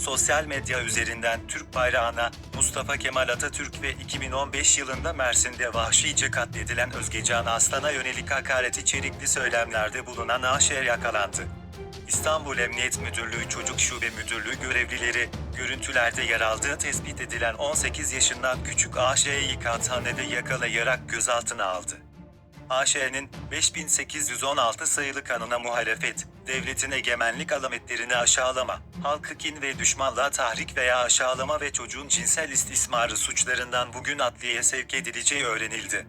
sosyal medya üzerinden Türk bayrağına Mustafa Kemal Atatürk ve 2015 yılında Mersin'de vahşice katledilen Özgecan Aslan'a yönelik hakaret içerikli söylemlerde bulunan AŞ yakalandı. İstanbul Emniyet Müdürlüğü Çocuk Şube Müdürlüğü görevlileri, görüntülerde yer aldığı tespit edilen 18 yaşından küçük AŞ'yi kağıthanede yakalayarak gözaltına aldı. AŞ'nin 5816 sayılı kanuna muhalefet, devletin egemenlik alametlerini aşağılama, halkı kin ve düşmanlığa tahrik veya aşağılama ve çocuğun cinsel istismarı suçlarından bugün adliyeye sevk edileceği öğrenildi.